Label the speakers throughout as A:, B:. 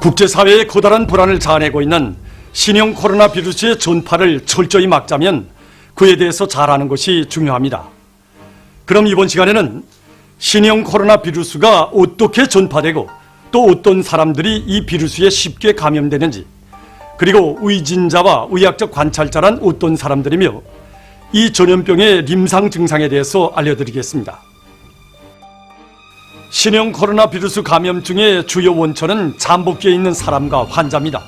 A: 국제사회의 커다란 불안을 자아내고 있는 신형 코로나 비루스의 전파를 철저히 막자면 그에 대해서 잘 아는 것이 중요합니다. 그럼 이번 시간에는 신형 코로나 비루스가 어떻게 전파되고 또 어떤 사람들이 이 비루스에 쉽게 감염되는지 그리고 의진자와 의학적 관찰자란 어떤 사람들이며 이 전염병의 림상 증상에 대해서 알려드리겠습니다. 신형 코로나 비루스 감염증의 주요 원천은 잠복기에 있는 사람과 환자입니다.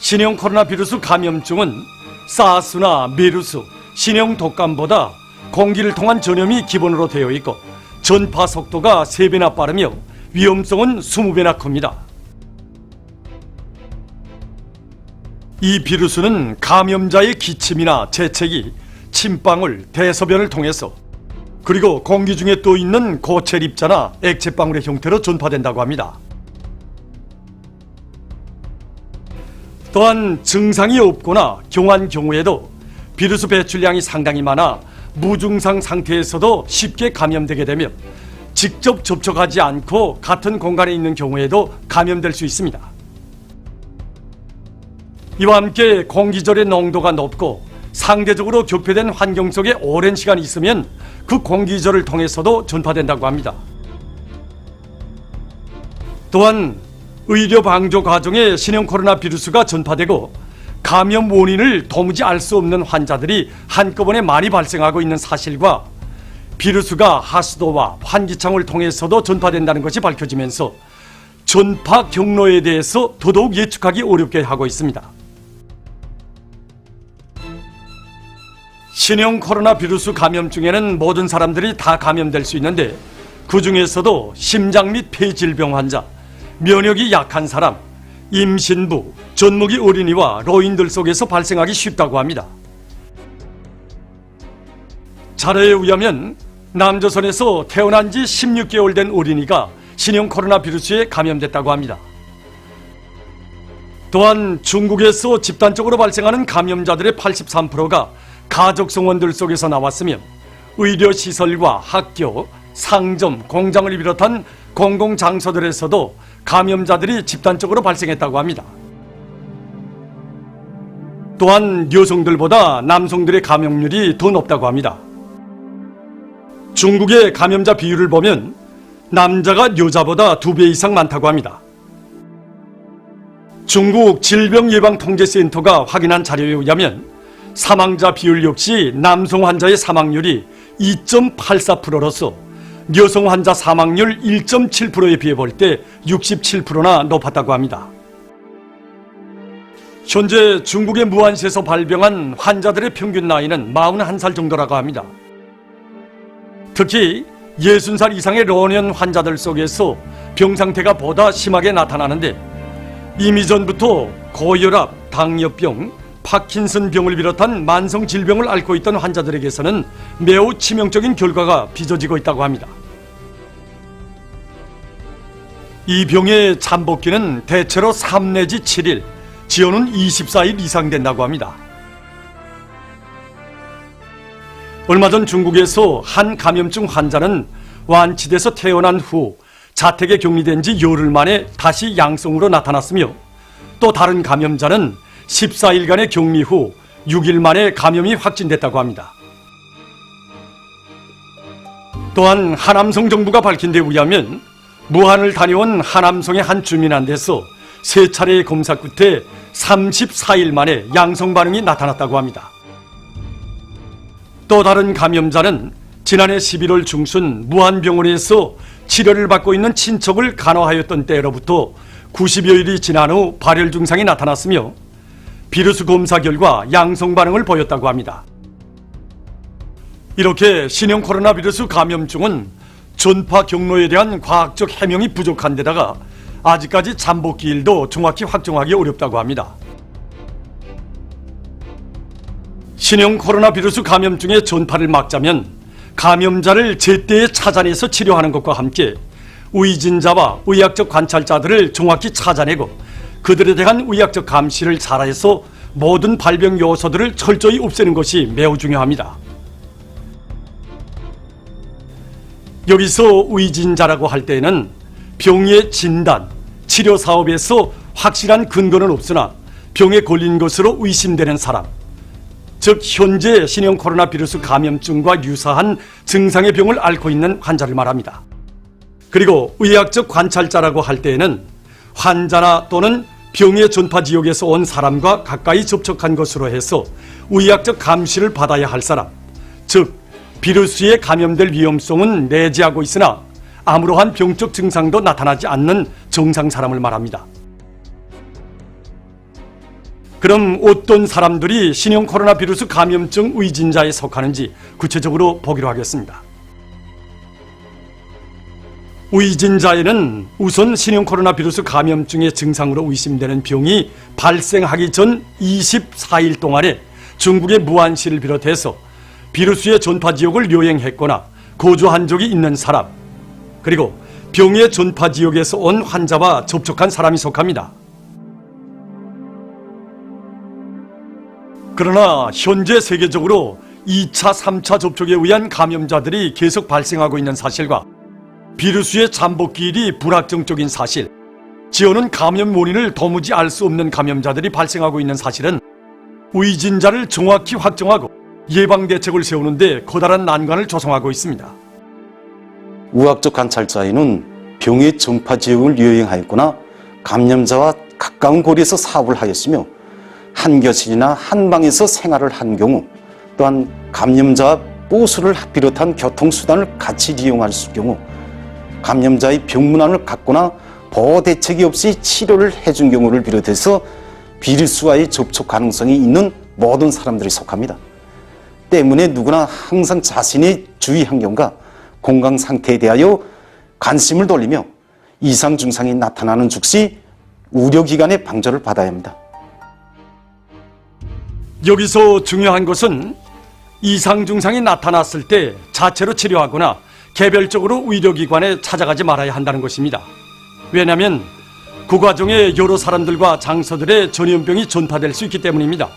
A: 신형 코로나 비루스 감염증은 사스나 메르스, 신형 독감보다 공기를 통한 전염이 기본으로 되어 있고 전파 속도가 3배나 빠르며 위험성은 20배나 큽니다. 이 비루스는 감염자의 기침이나 재채기, 침방울, 대소변을 통해서 그리고 공기 중에 또 있는 고체 입자나 액체 방울의 형태로 전파된다고 합니다. 또한 증상이 없거나 경한 경우에도 비루스 배출량이 상당히 많아 무증상 상태에서도 쉽게 감염되게 되며 직접 접촉하지 않고 같은 공간에 있는 경우에도 감염될 수 있습니다. 이와 함께 공기절의 농도가 높고 상대적으로 교폐된 환경 속에 오랜 시간 있으면 그 공기절을 통해서도 전파된다고 합니다. 또한 의료 방조 과정에 신형 코로나 비루스가 전파되고 감염 원인을 도무지 알 수 없는 환자들이 한꺼번에 많이 발생하고 있는 사실과 비루스가 하수도와 환기창을 통해서도 전파된다는 것이 밝혀지면서 전파 경로에 대해서 더더욱 예측하기 어렵게 하고 있습니다. 신형 코로나 비루스 감염증에는 모든 사람들이 다 감염될 수 있는데 그 중에서도 심장 및 폐질병 환자, 면역이 약한 사람, 임신부, 전무기 어린이와 노인들 속에서 발생하기 쉽다고 합니다. 자료에 의하면 남조선에서 태어난 지 16개월 된 어린이가 신형 코로나 비루스에 감염됐다고 합니다. 또한 중국에서 집단적으로 발생하는 감염자들의 83%가 가족 성원들 속에서 나왔으며 의료시설과 학교, 상점, 공장을 비롯한 공공장소들에서도 감염자들이 집단적으로 발생했다고 합니다. 또한 여성들보다 남성들의 감염률이 더 높다고 합니다. 중국의 감염자 비율을 보면 남자가 여자보다 두 배 이상 많다고 합니다. 중국 질병예방통제센터가 확인한 자료에 의하면 사망자 비율 역시 남성 환자의 사망률이 2.84%로서 여성 환자 사망률 1.7%에 비해 볼 때 67%나 높았다고 합니다. 현재 중국의 무안시에서 발병한 환자들의 평균 나이는 41살 정도라고 합니다. 특히 60살 이상의 노년 환자들 속에서 병 상태가 보다 심하게 나타나는데 이미 전부터 고혈압, 당뇨병, 파킨슨 병을 비롯한 만성 질병을 앓고 있던 환자들에게서는 매우 치명적인 결과가 빚어지고 있다고 합니다. 이 병의 잠복기는 대체로 3 내지 7일, 지연은 24일 이상 된다고 합니다. 얼마 전 중국에서 한 감염증 환자는 완치돼서 태어난 후 자택에 격리된 지 열흘 만에 다시 양성으로 나타났으며 또 다른 감염자는 14일간의 격리 후 6일 만에 감염이 확진됐다고 합니다. 또한 하남성 정부가 밝힌 데 의하면 무한을 다녀온 하남성의 한 주민한테서 세 차례의 검사 끝에 34일 만에 양성 반응이 나타났다고 합니다. 또 다른 감염자는 지난해 11월 중순 무한병원에서 치료를 받고 있는 친척을 간호하였던 때로부터 90여일이 지난 후 발열 증상이 나타났으며 비루스 검사 결과 양성 반응을 보였다고 합니다. 이렇게 신형 코로나 비루스 감염증은 전파 경로에 대한 과학적 해명이 부족한 데다가 아직까지 잠복 기일도 정확히 확정하기 어렵다고 합니다. 신형 코로나 비루스 감염증의 전파를 막자면 감염자를 제때에 찾아내서 치료하는 것과 함께 의진자와 의학적 관찰자들을 정확히 찾아내고 그들에 대한 의학적 감시를 잘해서 모든 발병 요소들을 철저히 없애는 것이 매우 중요합니다. 여기서 의진자라고 할 때에는 병의 진단, 치료 사업에서 확실한 근거는 없으나 병에 걸린 것으로 의심되는 사람, 즉 현재 신형 코로나 비루스 감염증과 유사한 증상의 병을 앓고 있는 환자를 말합니다. 그리고 의학적 관찰자라고 할 때에는 환자나 또는 병의 전파 지역에서 온 사람과 가까이 접촉한 것으로 해서 의학적 감시를 받아야 할 사람, 즉 비루스에 감염될 위험성은 내재하고 있으나 아무러한 병적 증상도 나타나지 않는 정상 사람을 말합니다. 그럼 어떤 사람들이 신형 코로나 비루스 감염증 의진자에 속하는지 구체적으로 보기로 하겠습니다. 의진자에는 우선 신형 코로나 비루스 감염증의 증상으로 의심되는 병이 발생하기 전 24일 동안에 중국의 무안시를 비롯해서 비루스의 전파 지역을 여행했거나 거주한 적이 있는 사람, 그리고 병의 전파 지역에서 온 환자와 접촉한 사람이 속합니다. 그러나 현재 세계적으로 2차, 3차 접촉에 의한 감염자들이 계속 발생하고 있는 사실과 비루스의 잠복기 일이 불확정적인 사실, 지어는 감염 원인을 도무지 알 수 없는 감염자들이 발생하고 있는 사실은 의진자를 정확히 확정하고 예방 대책을 세우는데 커다란 난관을 조성하고 있습니다.
B: 의학적 관찰자에는 병의 전파 지역을 여행하였거나 감염자와 가까운 거리에서 사업을 하였으며 한 교실이나 한 방에서 생활을 한 경우 또한 감염자와 보수를 비롯한 교통수단을 같이 이용할 경우 감염자의 병문안을 갖거나 보호 대책이 없이 치료를 해준 경우를 비롯해서 비루스와의 접촉 가능성이 있는 모든 사람들이 속합니다. 때문에 누구나 항상 자신의 주위 환경과 건강 상태에 대하여 관심을 돌리며 이상 증상이 나타나는 즉시 의료기관의 방조를 받아야 합니다.
A: 여기서 중요한 것은 이상 증상이 나타났을 때 자체로 치료하거나 개별적으로 의료기관에 찾아가지 말아야 한다는 것입니다. 왜냐하면 그 과정에 여러 사람들과 장소들의 전염병이 전파될 수 있기 때문입니다.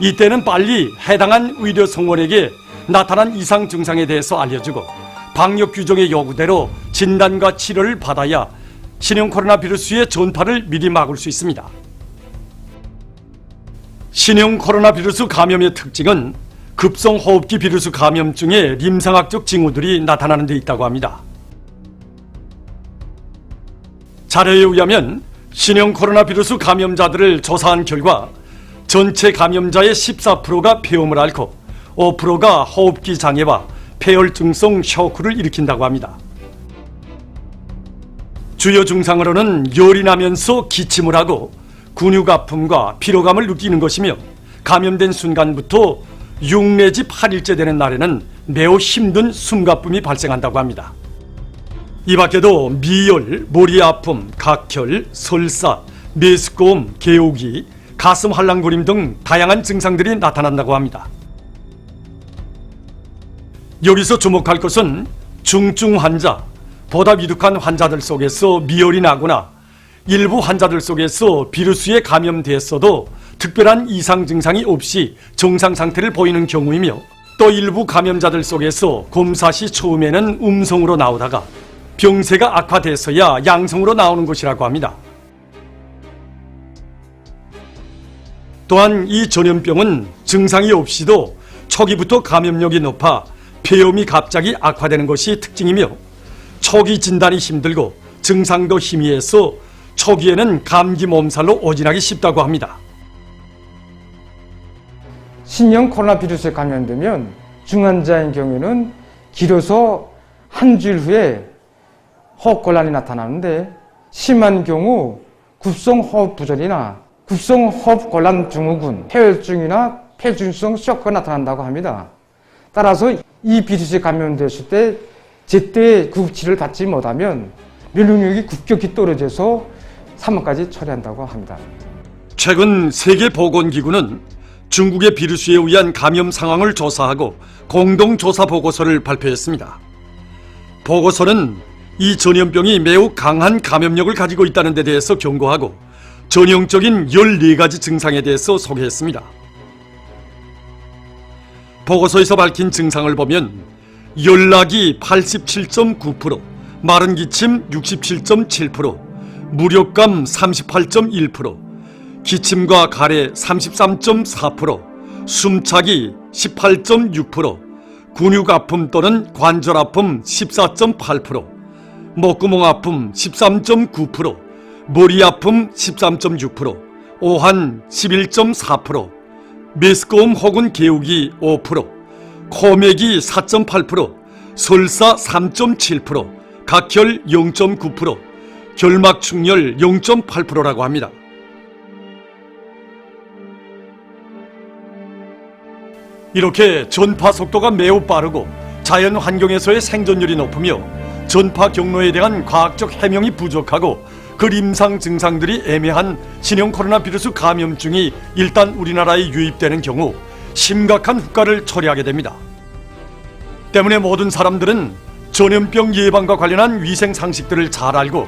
A: 이때는 빨리 해당한 의료 성원에게 나타난 이상 증상에 대해서 알려주고 방역 규정의 요구대로 진단과 치료를 받아야 신형 코로나 비루스의 전파를 미리 막을 수 있습니다. 신형 코로나 비루스 감염의 특징은 급성 호흡기 비루스 감염증의 임상학적 징후들이 나타나는 데 있다고 합니다. 자료에 의하면 신형 코로나 비루스 감염자들을 조사한 결과 전체 감염자의 14%가 폐렴을 앓고 5%가 호흡기 장애와 폐혈증성 쇼크를 일으킨다고 합니다. 주요 증상으로는 열이 나면서 기침을 하고 근육 아픔과 피로감을 느끼는 것이며 감염된 순간부터 6 내지 8일째 되는 날에는 매우 힘든 숨가쁨이 발생한다고 합니다. 이 밖에도 미열, 머리 아픔, 각혈, 설사, 메스꺼움, 개우기, 가슴 할랑거림 등 다양한 증상들이 나타난다고 합니다. 여기서 주목할 것은 중증 환자, 보다 위독한 환자들 속에서 미열이 나거나 일부 환자들 속에서 비루스에 감염됐어도 특별한 이상 증상이 없이 정상 상태를 보이는 경우이며 또 일부 감염자들 속에서 검사 시 처음에는 음성으로 나오다가 병세가 악화돼서야 양성으로 나오는 것이라고 합니다. 또한 이 전염병은 증상이 없이도 초기부터 감염력이 높아 폐염이 갑자기 악화되는 것이 특징이며 초기 진단이 힘들고 증상도 희미해서 초기에는 감기 몸살로 오진하기 쉽다고 합니다.
C: 신형 코로나 비루스에 감염되면 중환자인 경우에는 길어서 한 주일 후에 호흡 곤란이 나타나는데 심한 경우 급성 호흡 부전이나 급성 호흡 곤란 증후군, 폐혈증이나 폐중성 쇼크가 나타난다고 합니다. 따라서 이 비루스에 감염됐을 때 제때 구급치를 받지 못하면 면역력이 급격히 떨어져서 사망까지 처리한다고 합니다.
A: 최근 세계보건기구는 중국의 비루스에 의한 감염 상황을 조사하고 공동조사 보고서를 발표했습니다. 보고서는 이 전염병이 매우 강한 감염력을 가지고 있다는 데 대해서 경고하고 전형적인 14가지 증상에 대해서 소개했습니다. 보고서에서 밝힌 증상을 보면 열락이 87.9%, 마른 기침 67.7%, 무력감 38.1%, 기침과 가래 33.4%, 숨차기 18.6%, 근육 아픔 또는 관절 아픔 14.8%, 목구멍 아픔 13.9%, 머리 아픔 13.6%, 오한 11.4%, 메스꺼움 혹은 개우기 5%, 코맥이 4.8%, 설사 3.7%, 각혈 0.9%, 결막충혈 0.8%라고 합니다. 이렇게 전파 속도가 매우 빠르고 자연 환경에서의 생존율이 높으며 전파 경로에 대한 과학적 해명이 부족하고 그 임상 증상들이 애매한 신형 코로나 비루스 감염증이 일단 우리나라에 유입되는 경우 심각한 후과를 초래하게 됩니다. 때문에 모든 사람들은 전염병 예방과 관련한 위생 상식들을 잘 알고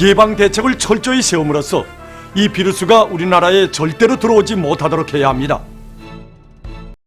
A: 예방 대책을 철저히 세움으로써 이 비루스가 우리나라에 절대로 들어오지 못하도록 해야 합니다.